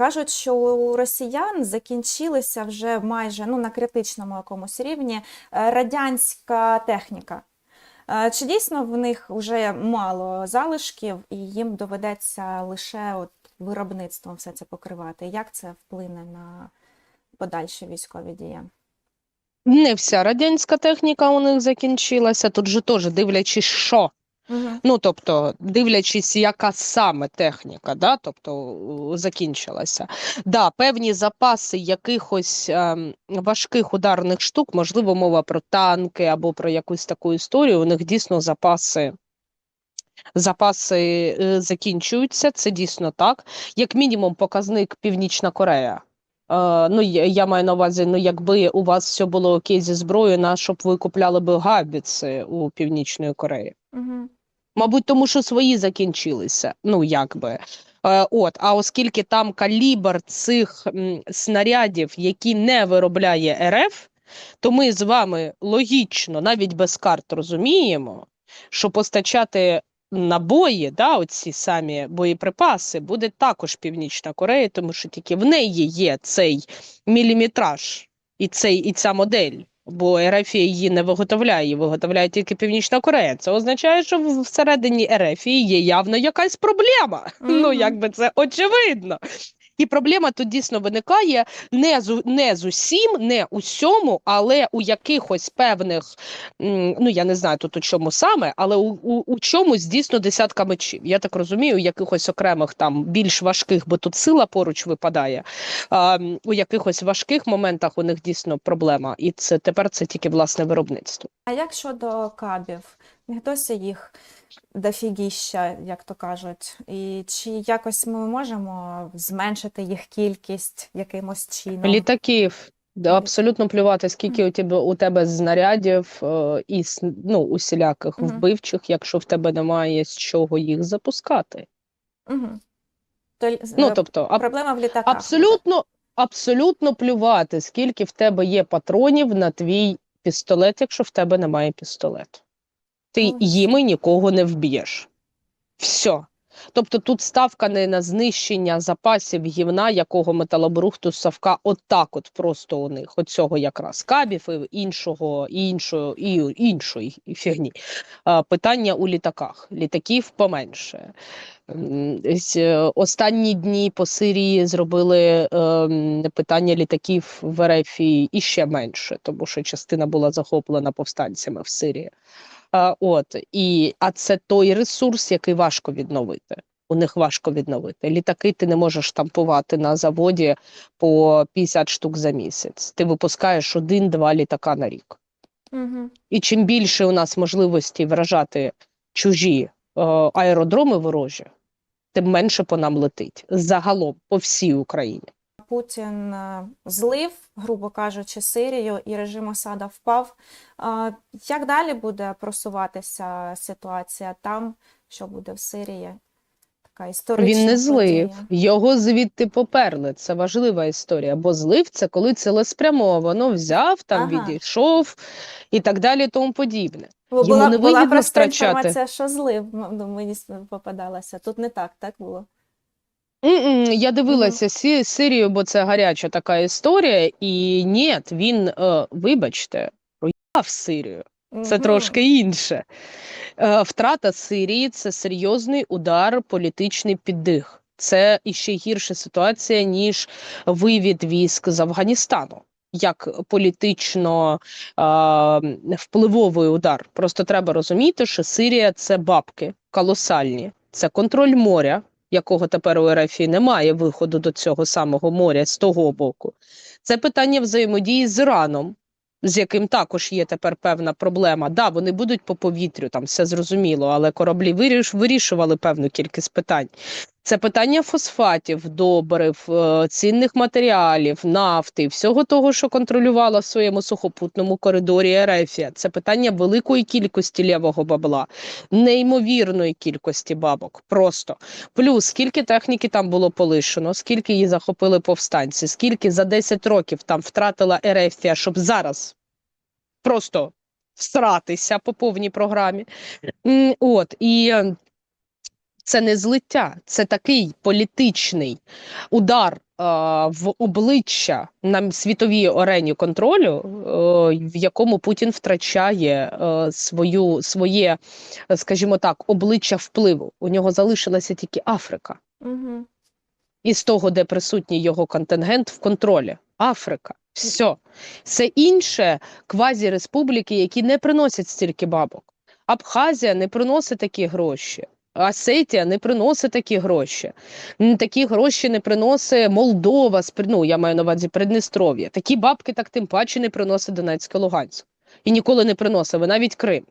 Кажуть, що у росіян закінчилися вже майже ну, на критичному якомусь рівні е, радянська техніка. Е, Чи дійсно в них вже мало залишків, і їм доведеться лише от виробництвом все це покривати? Як це вплине на подальші військові дії? Не вся радянська техніка у них закінчилася. Тут же теж дивлячись, що. Угу. Ну, тобто, дивлячись, яка саме техніка, да, тобто закінчилася. Да, певні запаси якихось ем, важких ударних штук, можливо, мова про танки або про якусь таку історію. У них дійсно запаси. Запаси е, закінчуються, це дійсно так. Як мінімум, показник Північна Корея. Е, ну, я, я маю на увазі, ну якби у вас все було окей зі зброєю, на щоб ви купляли би габіци у Північної Кореї. Угу. Мабуть, тому що свої закінчилися. Ну, якби. Е, от, а оскільки там калібр цих снарядів, які не виробляє РФ, то ми з вами логічно, навіть без карт розуміємо, що постачати набої, да, оці самі боєприпаси, буде також Північна Корея, тому що тільки в неї є цей міліметраж і, цей, і ця модель. Бо РФ її не виготовляє, її виготовляє тільки Північна Корея. Це означає, що в- всередині РФ є явно якась проблема. Ну, як якби це очевидно. І проблема тут дійсно виникає не з, не з усім, не усьому, але у якихось певних, ну я не знаю тут у чому саме, але у, у, у чомусь дійсно десятка мечів. Я так розумію, у якихось окремих там більш важких, бо тут сила поруч випадає. А, у якихось важких моментах у них дійсно проблема, і це тепер це тільки власне виробництво. А як щодо кабів? Досі їх дофігіща, як то кажуть. І чи якось ми можемо зменшити їх кількість якимось чином? Літаків. Абсолютно плювати, скільки у тебе у тебе знарядів е, і ну, усіляких Мгм. вбивчих, якщо в тебе немає з чого їх запускати. Угу. То, Ну е, тобто, аб- проблема в літаках. абсолютно, абсолютно плювати, скільки в тебе є патронів на твій пістолет, якщо в тебе немає пістолету. Ти їми нікого не вб'єш. Все. Тобто тут ставка не на знищення запасів гівна, якого металобрухту Савка отак от просто у них, оцього якраз кабів і іншого, і іншого, і іншої фігні. Питання у літаках. Літаків поменше. Е, Останні дні по Сирії зробили ем, питання літаків в РФ іще менше, тому що частина була захоплена повстанцями в Сирії. А, от, і, а це той ресурс, який важко відновити. У них важко відновити. Літаки ти не можеш штампувати на заводі по 50 штук за місяць. Ти випускаєш один-два літака на рік. Угу. І чим більше у нас можливості вражати чужі е, аеродроми ворожі, тим менше по нам летить загалом по всій Україні. Путін е, злив, грубо кажучи, Сирію, і режим Асада впав. Е, Як далі буде просуватися ситуація там, що буде в Сирії? Така історична Він не злив, подія. його звідти поперли. Це важлива історія. Бо злив це коли цілеспрямовано взяв, там Ага. відійшов і так далі, тому подібне. Бо Йому була, не була просто втрачати. інформація, що злив. Ну, мені попадалася. Тут не так, так було. М-м, Я дивилася Сі- Сирію, бо це гаряча така історія, і ні, він, е, вибачте, проїхав Сирію. Це Мгм. трошки інше. Е, Втрата Сирії це серйозний удар, політичний піддих. Це іще гірша ситуація, ніж вивід військ з Афганістану. Як політично е, впливовий удар. Просто треба розуміти, що Сирія це бабки колосальні, це контроль моря, якого тепер у РФ немає виходу до цього самого моря з того боку. Це питання взаємодії з Іраном, з яким також є тепер певна проблема. Да, вони будуть по повітрю, там все зрозуміло, але кораблі виріш, вирішували певну кількість питань. Це питання фосфатів, добрив, е, цінних матеріалів, нафти, всього того, що контролювала в своєму сухопутному коридорі Ерефія. Це питання великої кількості лівого бабла, неймовірної кількості бабок. Просто плюс скільки техніки там було полишено, скільки її захопили повстанці, скільки за 10 років там втратила Ерефія, щоб зараз просто всратися по повній програмі. От і. Е, Це не злиття, це такий політичний удар в обличчя на світовій арені контролю, е, в якому Путін втрачає е, свою своє, е, скажімо так, обличчя впливу. У нього залишилася тільки Африка. Угу. із того, де присутній його контингент в контролі. Африка. Все. Все інше квазі-республіки, які не приносять стільки бабок. Абхазія не приносить такі гроші. Осетія не приносить такі гроші. Такі гроші не приносить Молдова, ну, я маю на увазі Придністров'я. Такі бабки так тим паче не приносить Донецьк і Луганськ. І ніколи не приносили, навіть Крим.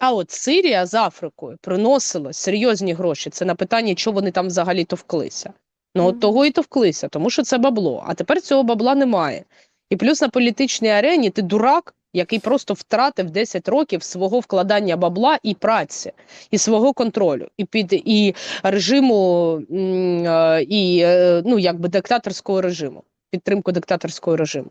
А от Сирія з Африкою приносила серйозні гроші. Це на питання, чого вони там взагалі товклися. Ну, от того і товклися, тому що це бабло. А тепер цього бабла немає. І плюс на політичній арені ти дурак, який просто втратив 10 років свого вкладання бабла і праці, і свого контролю, і під і режиму, е, і е, ну якби диктаторського режиму, підтримку диктаторського режиму.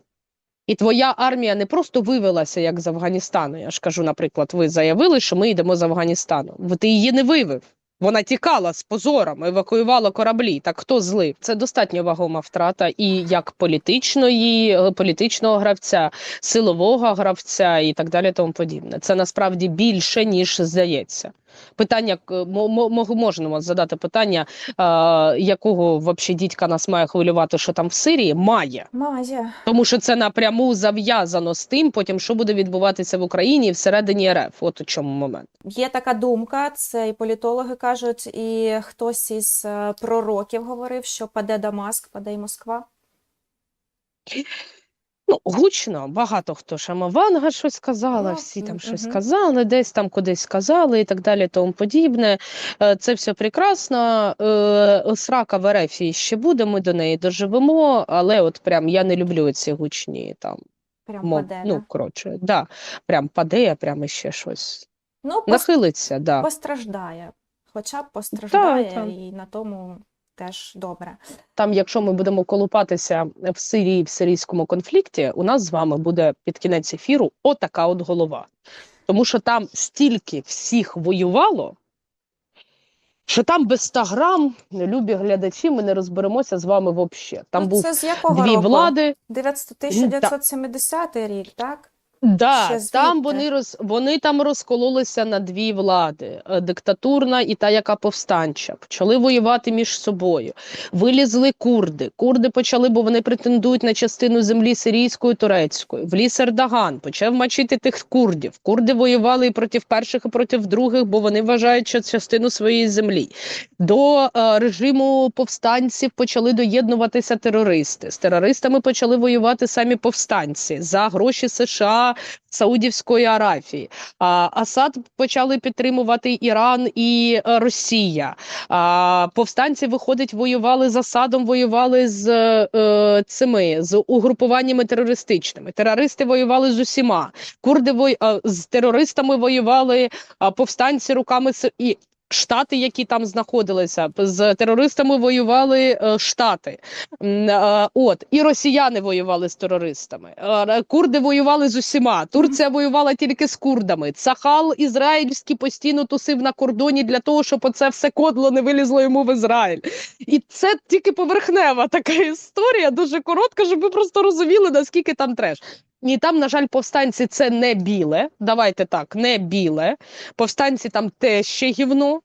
І твоя армія не просто вивелася як з Афганістану. Я ж кажу, наприклад, ви заявили, що ми йдемо з Афганістану. Ти її не вивів. Вона тікала з позором, евакуювала кораблі. Так хто злив? Це достатньо вагома втрата і як політичної, е, політичного гравця, силового гравця і так далі. Тому подібне. Це насправді більше ніж здається. Питання к- мо- мо- мо- можемо задати питання, якого взагалі дідька нас має хвилювати, що там в Сирії має. Має. Тому що це напряму зав'язано з тим, потім що буде відбуватися в Україні і всередині РФ. От у чому момент. Є така думка, це і політологи кажуть, і хтось із е, пророків говорив, що паде Дамаск, паде й Москва. Ну, гучно, багато хто Шамаванга щось сказала, Ну, всі там щось сказали, десь там кудись сказали і так далі, тому подібне. Е, Це все прекрасно. Е, Срака в РФ ще буде, ми до неї доживемо, але от прям я не люблю ці гучні там. Прям мов- паде. ну, да? коротше, да, прям паде, прям іще щось. Ну, Нахилиться, да. постраждає. Хоча б постраждає, так. і на тому теж добре. Там, якщо ми будемо колупатися в Сирії в сирійському конфлікті, у нас з вами буде під кінець ефіру отака от голова. Тому що там стільки всіх воювало, що там без 100 грам, любі глядачі, ми не розберемося з вами взагалі. Там ну, був з якого дві року? влади. 900 1970 рік, так? Да, Ще там вони роз вони там розкололися на дві влади: е, диктатурна і та, яка повстанча. Почали воювати між собою. Вилізли курди. Курди почали, бо вони претендують на частину землі сирійської турецької. Вліз Ердоган, почав мочити тих курдів. Курди воювали і проти перших, і проти других, бо вони вважають, що частину своєї землі. До е, режиму повстанців почали доєднуватися терористи. З терористами почали воювати самі повстанці за гроші США, Саудівської Аравії. А, Асад почали підтримувати Іран і е, Росія. А, повстанці, виходить, воювали з Асадом, воювали з е, цими з угрупуваннями терористичними. Терористи воювали з усіма. Курди вой, е, з терористами воювали а, повстанці руками і. Штати, які там знаходилися, з терористами воювали е, штати. Е, От і росіяни воювали з терористами. Е, Курди воювали з усіма. Турція воювала тільки з курдами. Цахал ізраїльський постійно тусив на кордоні для того, щоб оце все кодло не вилізло йому в Ізраїль. І це тільки поверхнева така історія, дуже коротка, щоб ви просто розуміли, наскільки там треш. І там, на жаль, повстанці це не біле. Давайте так, не біле. Повстанці там те ще гівно.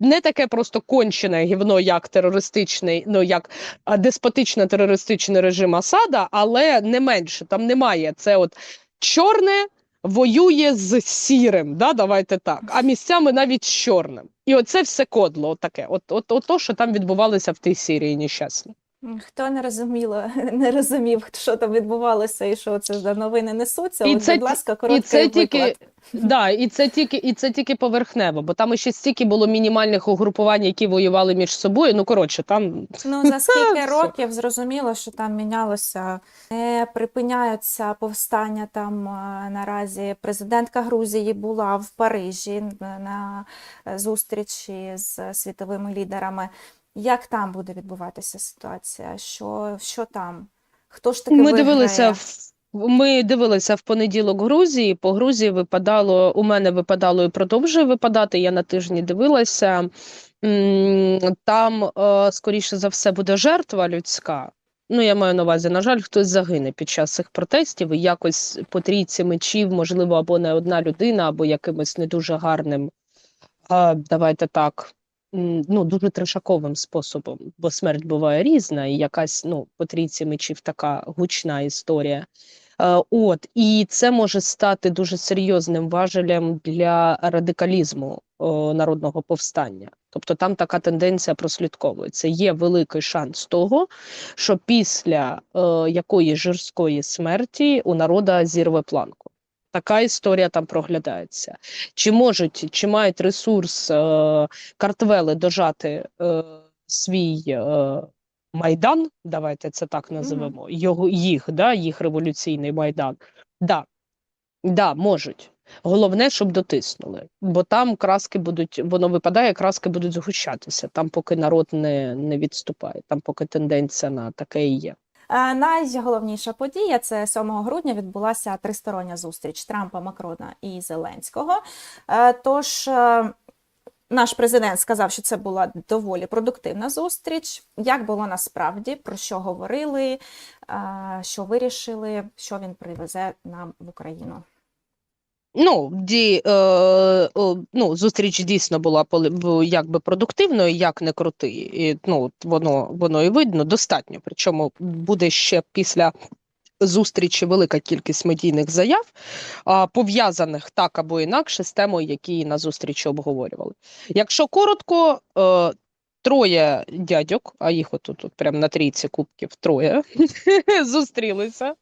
Не таке просто кончене гівно, як терористичний, ну як деспотично-терористичний режим Асада, але не менше там немає. Це от чорне воює з сірим, да, давайте так, а місцями навіть з чорним. І оце все кодло, отаке. От, от, от то, що там відбувалося в тій Сірії нещасно. Хто не розуміло, не розумів, що там відбувалося і що це за новини несуться, І от, це будь ласка, І це тільки, да, і це тільки, і це тільки поверхнево, бо там ще стільки було мінімальних угрупувань, які воювали між собою. Ну коротше, там Ну, за скільки років зрозуміло, що там мінялося, не припиняються повстання там наразі. Президентка Грузії була в Парижі на- на е, зустрічі з світовими лідерами. Як там буде відбуватися ситуація? Що, що там? Хто ж таки ми виграє? дивилися в Ми дивилися в понеділок Грузії. По Грузії випадало, у мене випадало і продовжує випадати. Я на тижні дивилася. Там, е, скоріше за все, буде жертва людська. Ну, я маю на увазі, на жаль, хтось загине під час цих протестів, і якось по трійці мечів, можливо, або не одна людина, або якимось не дуже гарним, давайте так, ну, дуже трешаковим способом, бо смерть буває різна, і якась, ну, по трійці мечів така гучна історія. Е, От, і це може стати дуже серйозним важелем для радикалізму о, народного повстання. Тобто там така тенденція прослідковується. Є великий шанс того, що після е, якоїсь жорсткої смерті у народа зірве планку. Така історія там проглядається. Чи можуть, чи мають ресурс е, картвели дожати е, свій е, майдан, давайте це так називемо, його, їх, да, їх революційний майдан. Да, да, можуть. Головне, щоб дотиснули, бо там краски будуть, воно випадає, краски будуть згущатися, там поки народ не, не відступає, там поки тенденція на таке і є. Е, Найголовніша подія це 7 грудня відбулася тристороння зустріч Трампа, Макрона і Зеленського. Е, Тож е, наш президент сказав, що це була доволі продуктивна зустріч. Як було насправді, про що говорили, що вирішили, що він привезе нам в Україну. Ну, ді, е, о, ну, зустріч дійсно була якби продуктивною, як не крути. І, ну, воно, воно і видно достатньо. Причому буде ще після зустрічі велика кількість медійних заяв, а, пов'язаних так або інакше з темою, які на зустрічі обговорювали. Якщо коротко, е, троє дядьок, а їх отут от прямо на трійці кубків троє, зустрілися.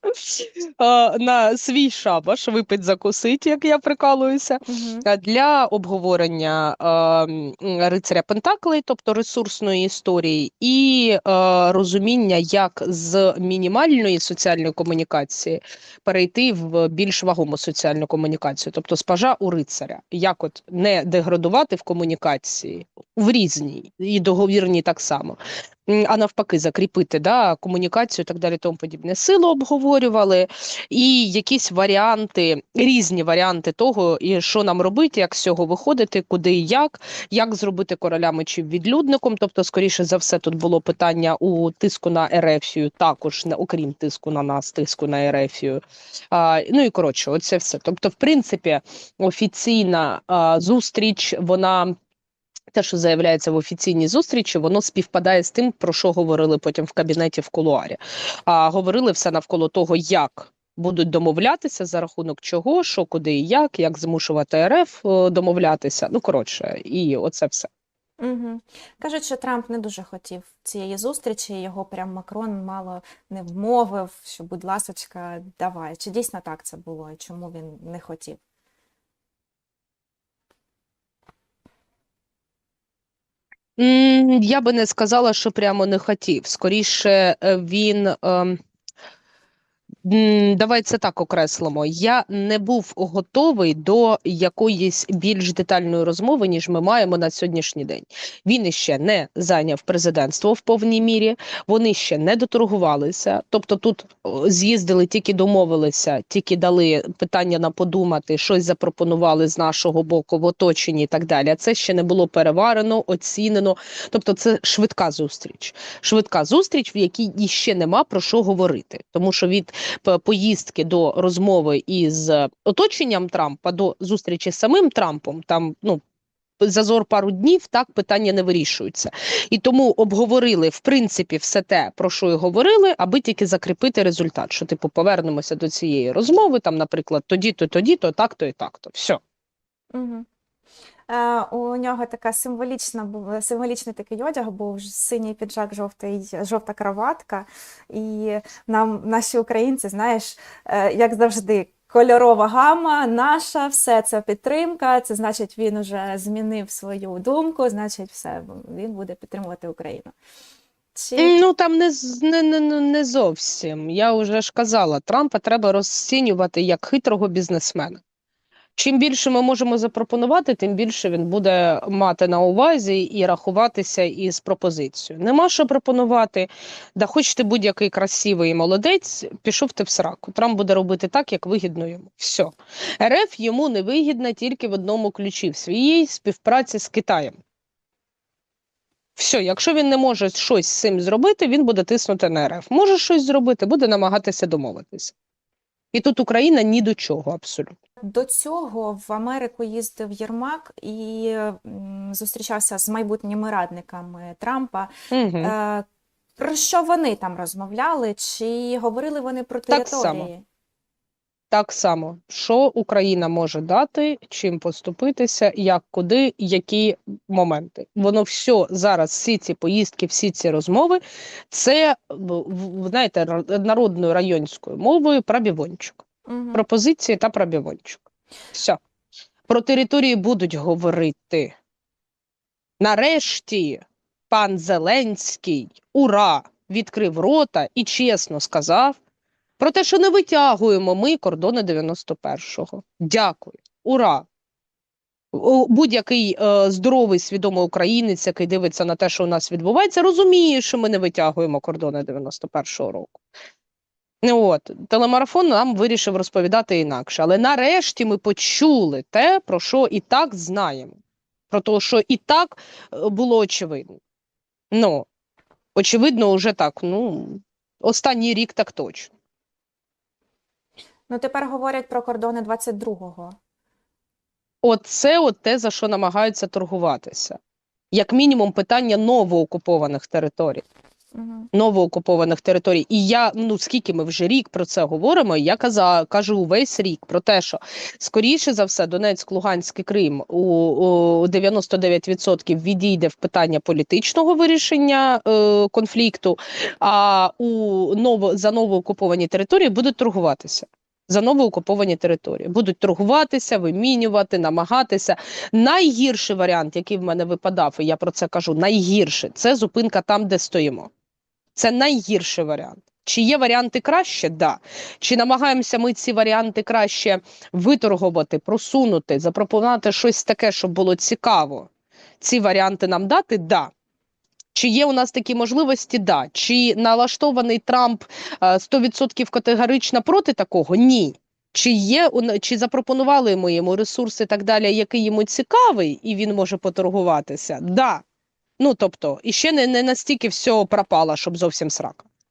На свій шабаш, випить закусить, як я прикалуюся, для обговорення рицаря Пентаклей, тобто ресурсної історії, і розуміння, як з мінімальної соціальної комунікації перейти в більш вагому соціальну комунікацію, тобто з пажа у рицаря, як от не деградувати в комунікації в різній і договірній так само. А навпаки, закріпити да, комунікацію і так далі, тому подібне. Силу обговорювали, і якісь варіанти, різні варіанти того, і що нам робити, як з цього виходити, куди і як, як зробити короля мечів відлюдником. Тобто, скоріше за все, тут було питання у тиску на Ерефію, також окрім тиску на нас, тиску на Ерефію. А, ну і коротше, оце все. Тобто, в принципі, офіційна а, зустріч, вона. Те, що заявляється в офіційній зустрічі, воно співпадає з тим, про що говорили потім в кабінеті в кулуарі. А говорили все навколо того, як будуть домовлятися, за рахунок чого, що, куди і як, як змушувати РФ е, домовлятися. Ну коротше, і оце все. Угу. Кажуть, що Трамп не дуже хотів цієї зустрічі, його прям Макрон мало не вмовив, що, будь ласочка, давай. Чи дійсно так це було, і чому він не хотів? Я би не сказала, що прямо не хотів. Скоріше, е, він. ем, м, Давай це так окреслимо. Я не був готовий до якоїсь більш детальної розмови, ніж ми маємо на сьогоднішній день. Він іще не зайняв президентство в повній мірі, вони ще не доторгувалися. Тобто, тут з'їздили, тільки домовилися, тільки дали питання на подумати, щось запропонували з нашого боку в оточенні і так далі. Це ще не було переварено, оцінено. Тобто, це швидка зустріч. Швидка зустріч, в якій іще нема про що говорити, тому що від поїздки до розмови із е, оточенням Трампа до зустрічі з самим Трампом, там ну. Зазор пару днів так питання не вирішуються, і тому обговорили в принципі все те, про що і говорили, аби тільки закріпити результат. Що типу повернемося до цієї розмови, там, наприклад, тоді, то тоді, то так, то і так, то все. Угу. Е, у нього така символічна символічний такий одяг, був синій піджак, жовтий, жовта краватка. І нам наші українці, знаєш, е, як завжди. Кольорова гама наша, все це підтримка. Це значить, він уже змінив свою думку, значить, все він буде підтримувати Україну. Чи Ну там не, не, не не зовсім. Я вже ж казала, Трампа треба розцінювати як хитрого бізнесмена. Чим більше ми можемо запропонувати, тим більше він буде мати на увазі і рахуватися із пропозицією. Нема що пропонувати. Да хоч ти будь-який красивий молодець, пішов ти в сраку. Трамп буде робити так, як вигідно йому. Все. РФ йому не вигідна тільки в одному ключі в своїй співпраці з Китаєм. Все, якщо він не може щось з цим зробити, він буде тиснути на РФ. Може щось зробити, буде намагатися домовитися. І тут Україна ні до чого абсолютно. До цього в Америку їздив Єрмак і зустрічався з майбутніми радниками Трампа. Угу. Про що вони там розмовляли? Чи говорили вони про Так само. Так само, що Україна може дати, чим поступитися, як куди, які моменти. Воно все зараз, всі ці поїздки, всі ці розмови, це знаєте, народною районською мовою пробівончик. Мгм. Пропозиції та пробівончик. Все. Про території будуть говорити. Нарешті пан Зеленський, ура, відкрив рота і чесно сказав про те, що не витягуємо ми кордони 91-го. Дякую. Ура! Будь-який е, здоровий, свідомий українець, який дивиться на те, що у нас відбувається, розуміє, що ми не витягуємо кордони 91-го року. От, телемарафон нам вирішив розповідати інакше. Але нарешті ми почули те, про що і так знаємо. Про те, що і так е, було очевидно. Ну, очевидно, вже так. Ну, останній рік так точно. Ну, тепер говорять про кордони 22-го. Оце от те, за що намагаються торгуватися. Як мінімум, питання новоокупованих територій. Мгм. новоокупованих територій. І я ну скільки ми вже рік про це говоримо. Я каза, кажу увесь рік про те, що скоріше за все Донецьк, Луганськ і Крим у, у 99% відійде в питання політичного вирішення е, конфлікту. А у ново за новоокуповані території будуть торгуватися. За новоокуповані території будуть торгуватися, вимінювати, намагатися. Найгірший варіант, який в мене випадав, і я про це кажу, найгірший це зупинка там, де стоїмо. Це найгірший варіант. Чи є варіанти краще? Да. Чи намагаємося ми ці варіанти краще виторгувати, просунути, запропонувати щось таке, щоб було цікаво? Ці варіанти нам дати? Да. Чи є у нас такі можливості? Да. Чи налаштований Трамп е, 100% категорично проти такого? Ні. Чи є чи запропонували ми йому ресурси і так далі, який йому цікавий, і він може поторгуватися? Да. Ну тобто, і ще не, не настільки все пропало, щоб зовсім срака.